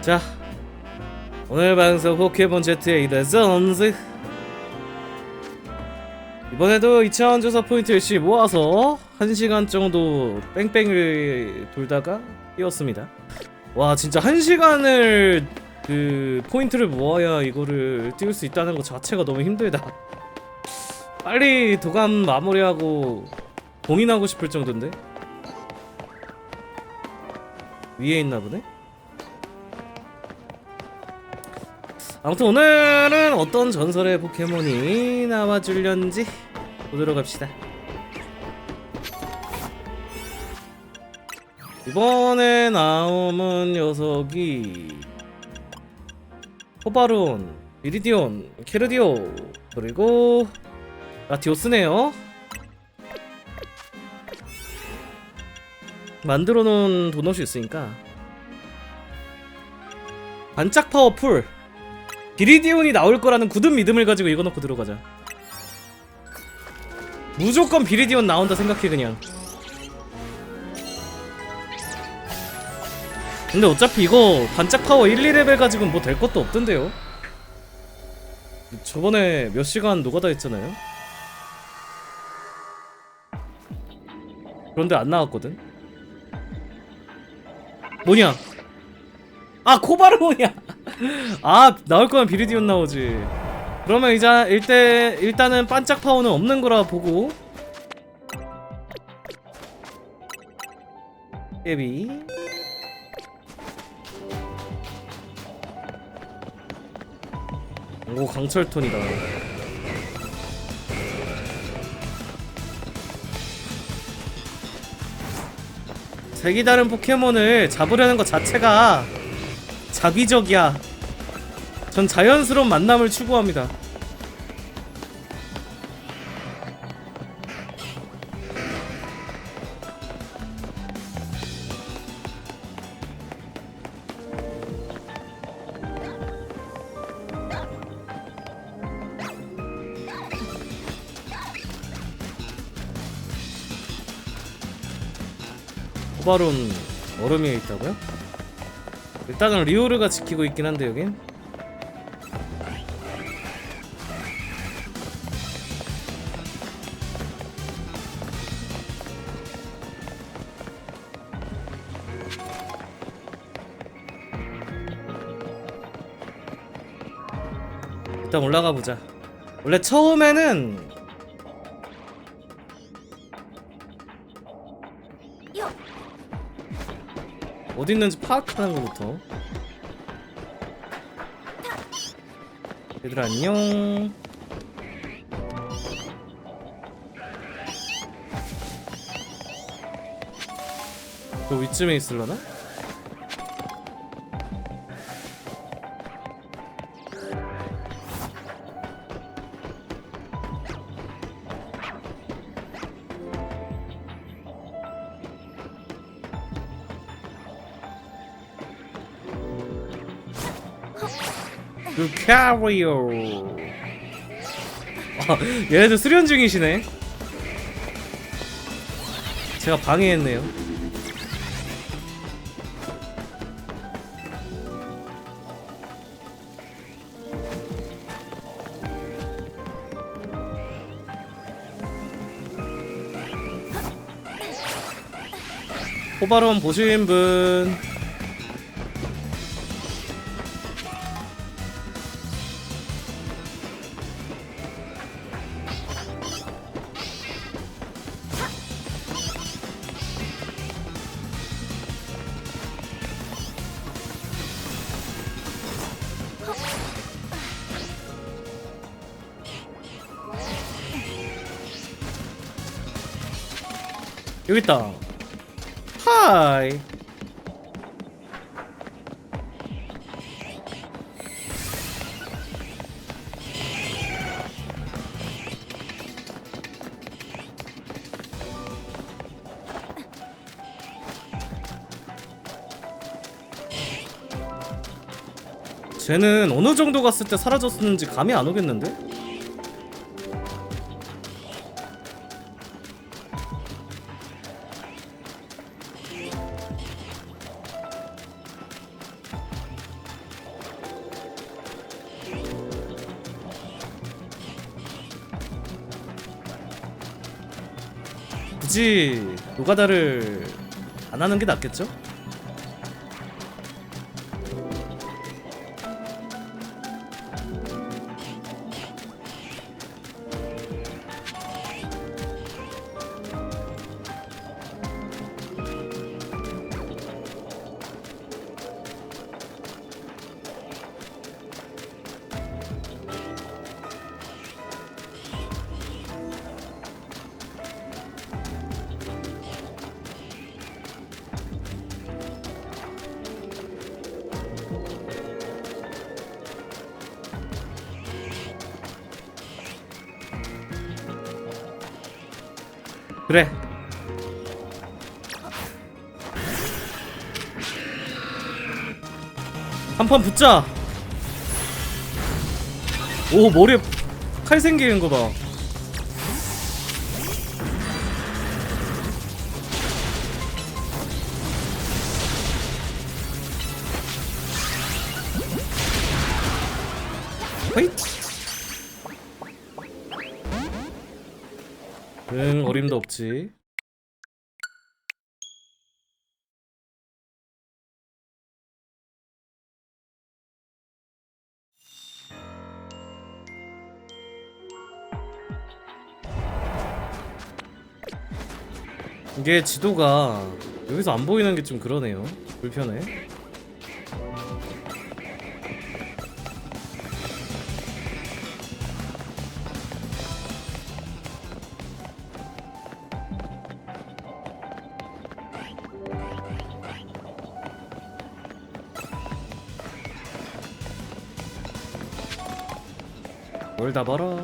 자 오늘 방송 포켓몬 Z의 이더 존즈 이번에도 2차원 조사 포인트 열심히 모아서 1시간 정도 뺑뺑을 돌다가 뛰었습니다. 와 진짜 1시간을 그 포인트를 모아야 이거를 띄울 수 있다는 것 자체가 너무 힘들다. 빨리 도감 마무리하고 봉인하고 싶을 정도인데? 위에 있나 보네 아무튼 오늘은 어떤 전설의 포켓몬이 나와줄련지 보도록 합시다. 이번에 나오는 녀석이 호바론, 미리디온, 케르디오 그리고 라티오스네요. 만들어 놓은 도넛이 있으니까 반짝 파워풀 비리디온이 나올 거라는 굳은 믿음을 가지고 이거 넣고 들어가자. 무조건 비리디온 나온다 생각해 그냥. 근데 어차피 이거 반짝 파워 1, 2레벨 가지고는 뭐 될 것도 없던데요. 저번에 몇 시간 노가다 했잖아요. 그런데 안 나왔거든. 뭐냐? 아 코바르몬이야. 아 나올 거면 비리디온 나오지. 그러면 이제 일대 일단은 반짝 파워는 없는 거라 보고. 예비. 오 강철 톤이다. 색이 다른 포켓몬을 잡으려는 것 자체가 자기적이야. 전 자연스러운 만남을 추구합니다. 호바론 얼음 위에 있다고요? 일단은 리오르가 지키고 있긴 한데 여긴 일단 올라가 보자. 원래 처음에는 어디 있는지 파악하는 것부터. 얘들아 안녕. 저 위쯤에 있을라나? 그 캐리어. 아, 얘네들 수련 중이시네. 제가 방해했네요. 호바론 보신 분 여기 있다. 하이. 쟤는 어느 정도 갔을 때 사라졌는지 감이 안 오겠는데? 굳이 노가다를 안 하는 게 낫겠죠? 그래. 한 판 붙자. 오 머리에 칼 생기는 거 봐. 허잇. 응 어림도 없지. 이게 지도가 여기서 안 보이는 게 좀 그러네요. 불편해. 뭘 다 벌어.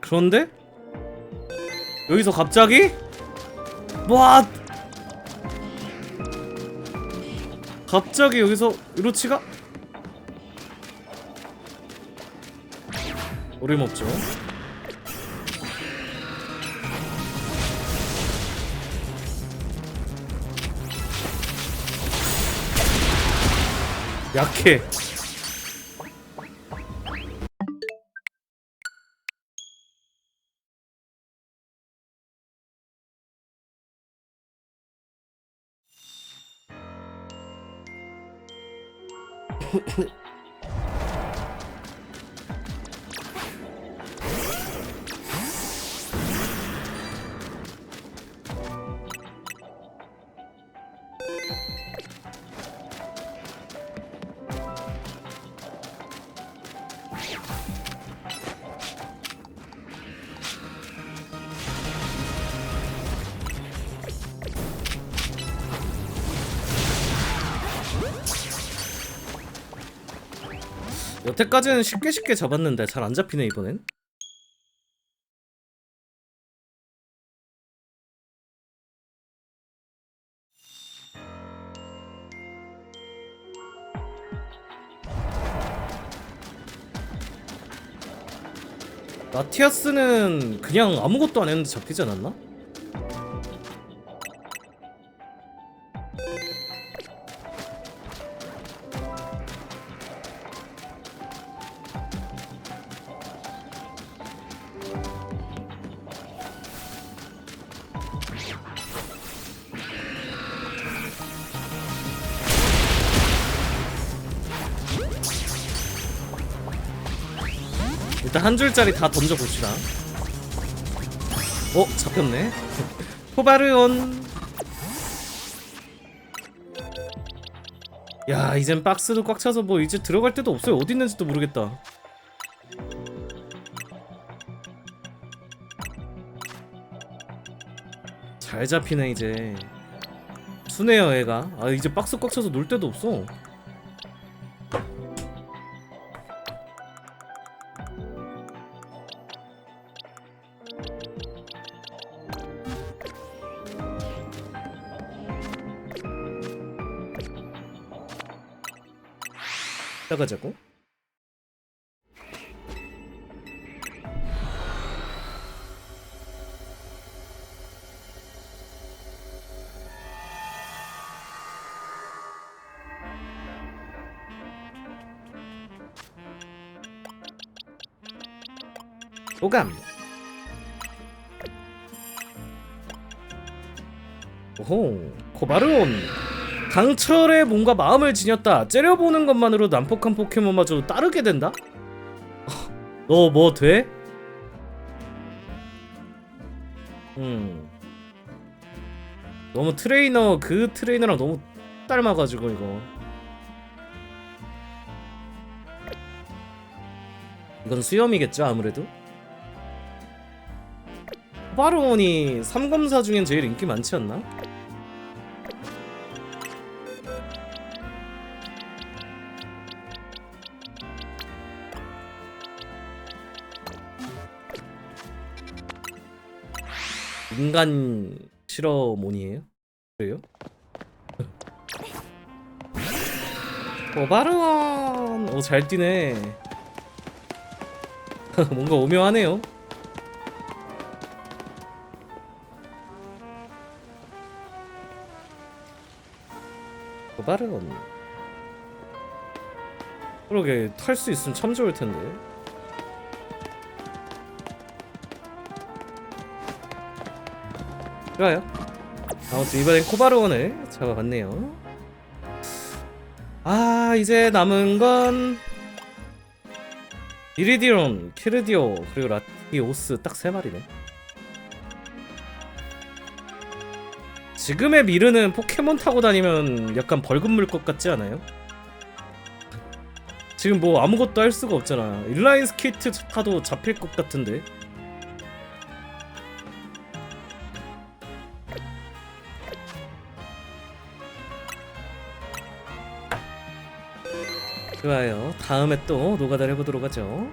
그런데 여기서 갑자기 와 갑자기 여기서 유로치가? 어림없죠. 약해 여태까지는 쉽게 쉽게 잡았는데 잘 안 잡히네 이번엔 나티아스는 그냥 아무것도 안 했는데 잡히지 않았나? 일단 한 줄짜리 다 던져봅시다. 어? 잡혔네. 포바르온. 야 이젠 박스도 꽉 차서 뭐 이제 들어갈 데도 없어요. 어디 있는지도 모르겠다. 잘 잡히네 이제. 순해요 애가. 아 이제 박스 꽉 차서 놀 데도 없어 나가자고? 오감 오호 코바르온 강철에 뭔가 마음을 지녔다 째려보는 것만으로 난폭한 포켓몬마저 따르게 된다? 너 뭐 돼? 음 너무 트레이너 그 트레이너랑 너무 닮아가지고 이거 이건 수염이겠죠 아무래도 바론이 3검사 중엔 제일 인기 많지 않나? 인간 실어몬이에요? 그래요? 어 바론 오잘 뛰네. 뭔가 오묘하네요. 바론 그러게 탈 수 있으면 참 좋을 텐데 좋아요. 아무튼 이번엔 코바르원을 잡아봤네요. 아 이제 남은 건 이리디온, 키르디오 그리고 라티오스 딱 세 마리네. 지금의 미르는 포켓몬 타고 다니면 약간 벌금 물 것 같지 않아요? 지금 뭐 아무것도 할 수가 없잖아. 인라인 스케이트 타도 잡힐 것 같은데 좋아요. 다음에 또 노가다를 해보도록 하죠.